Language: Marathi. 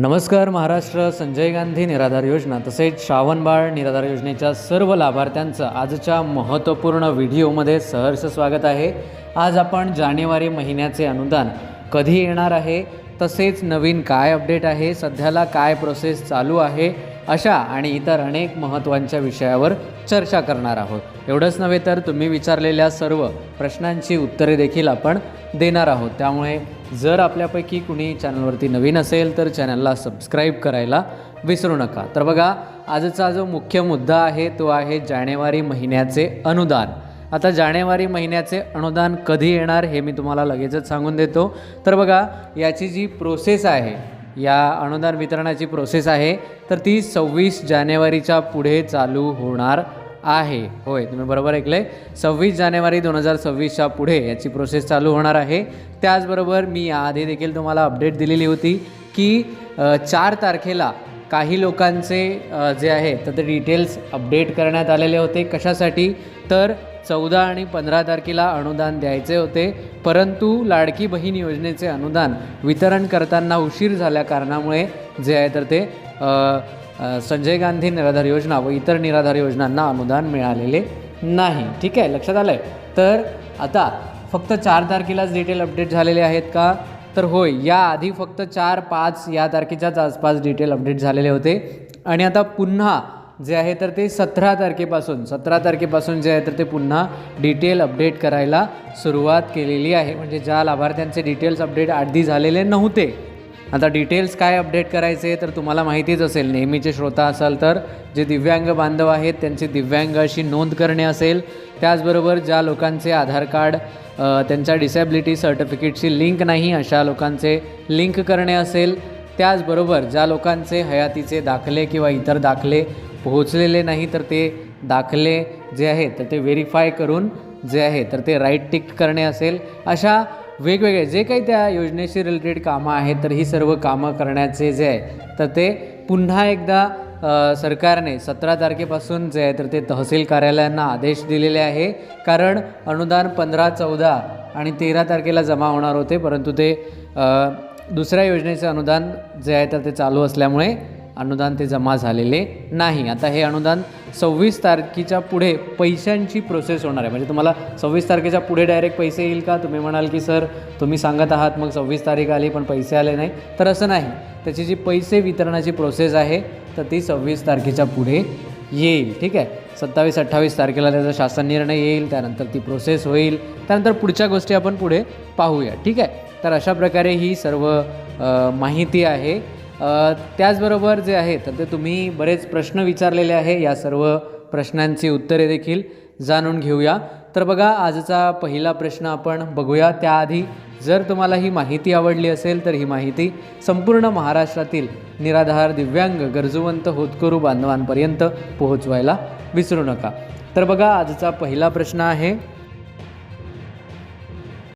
नमस्कार महाराष्ट्र संजय गांधी निराधार योजना तसेच श्रावणबाळ निराधार योजनेच्या सर्व लाभार्थ्यांचं आजच्या महत्त्वपूर्ण व्हिडिओमध्ये सहर्ष स्वागत आहे. आज आपण जानेवारी महिन्याचे अनुदान कधी येणार आहे तसेच नवीन काय अपडेट आहे सध्याला काय प्रोसेस चालू आहे अशा आणि इतर अनेक महत्त्वांच्या विषयावर चर्चा करणार आहोत. एवढंच नव्हे तर तुम्ही विचारलेल्या सर्व प्रश्नांची उत्तरे देखील आपण देणार आहोत. त्यामुळे जर आपल्यापैकी कुणी चॅनलवरती नवीन असेल तर चॅनलला सबस्क्राईब करायला विसरू नका. तर बघा आजचा जो मुख्य मुद्दा आहे तो आहे जानेवारी महिन्याचे अनुदान. आता जानेवारी महिन्याचे अनुदान कधी येणार हे मी तुम्हाला लगेचच सांगून देतो. तर बघा याची जी प्रोसेस आहे या अनुदान वितरणाची प्रोसेस आहे तर ती सव्वीस जानेवारीच्या पुढे चालू होणार आहे. होय तुम्ही बरोबर ऐकले सव्वीस जानेवारी दोन हजार सव्वीसच्या पुढे याची प्रोसेस चालू होणार आहे. त्याचबरोबर मी याआधी देखील तुम्हाला अपडेट दिलेली होती की चार तारखेला काही लोकांचे जे आहे तर ते डिटेल्स अपडेट करण्यात आलेले होते. कशासाठी? तर चौदा आणि पंधरा तारखेला अनुदान द्यायचे होते. परंतु लाडकी बहीण योजनेचे अनुदान वितरण करताना उशीर झाल्या कारणामुळे जे आहे तर ते संजय गांधी निराधार योजना व इतर निराधार योजनांना अनुदान मिळालेले नाही. ठीक आहे? लक्षात आलं आहे तर आता फक्त चार तारखेलाच डिटेल अपडेट झालेले आहेत का? तर होय याआधी फक्त चार पाच या तारखेच्याच आसपास डिटेल अपडेट झालेले होते. आणि आता पुन्हा जे आहे तर ते सतरा तारखेपासून सतरा तारखेपासून जे आहे तर ते पुन्हा डिटेल अपडेट करायला सुरुवात केलेली आहे. म्हणजे ज्या लाभार्थ्यांचे डिटेल्स अपडेट आधी झालेले नव्हते. आता डिटेल्स काय अपडेट करायचे तर तुम्हाला माहितीच असेल नेहमीचे श्रोता असाल तर जे दिव्यांग बांधव आहेत त्यांची दिव्यांग अशी नोंद करणे असेल त्याचबरोबर ज्या लोकांचे आधार कार्ड त्यांच्या डिसॅबिलिटी सर्टिफिकेटशी लिंक नाही अशा लोकांचे लिंक करणे असेल त्याचबरोबर ज्या लोकांचे हयातीचे दाखले किंवा इतर दाखले पोहोचलेले नाही तर ते दाखले जे आहेत तर ते व्हेरीफाय करून जे आहे तर ते राईट टिक करणे असेल अशा वेगवेगळे जे काही त्या योजनेशी रिलेटेड कामं आहेत तर ही सर्व कामं करण्याचे जे आहे तर ते पुन्हा एकदा सरकारने सतरा तारखेपासून जे आहे तर ते तहसील कार्यालयांना आदेश दिलेले आहे. कारण अनुदान पंधरा चौदा आणि तेरा तारखेला जमा होणार होते परंतु ते दुसऱ्या योजनेचे अनुदान जे आहे तर ते चालू असल्यामुळे अनुदान ते जमा झालेले नाही. आता हे अनुदान सव्वीस तारखेच्या पुढे पैशांची प्रोसेस होणार आहे. म्हणजे तुम्हाला सव्वीस तारखेच्या पुढे डायरेक्ट पैसे येईल का? तुम्ही म्हणाल की सर तुम्ही सांगत आहात मग सव्वीस तारीख आली पण पैसे आले नाही. तर असं नाही. त्याची जी पैसे वितरणाची प्रोसेस आहे तर ती सव्वीस तारखेच्या पुढे येईल. ठीक आहे? सत्तावीस अठ्ठावीस तारखेला त्याचा शासन निर्णय येईल त्यानंतर ती प्रोसेस होईल. त्यानंतर पुढच्या गोष्टी आपण पुढे पाहूया. ठीक आहे? तर अशा प्रकारे ही सर्व माहिती आहे. त्याचबरोबर जे आहे तर ते तुम्ही बरेच प्रश्न विचारलेले आहे या सर्व प्रश्नांची उत्तरे देखील जाणून घेऊया. तर बघा आजचा पहिला प्रश्न आपण बघूया. त्याआधी जर तुम्हाला ही माहिती आवडली असेल तर ही माहिती संपूर्ण महाराष्ट्रातील निराधार दिव्यांग गरजूवंत होतकरू बांधवांपर्यंत पोहोचवायला विसरू नका. तर बघा आजचा पहिला प्रश्न आहे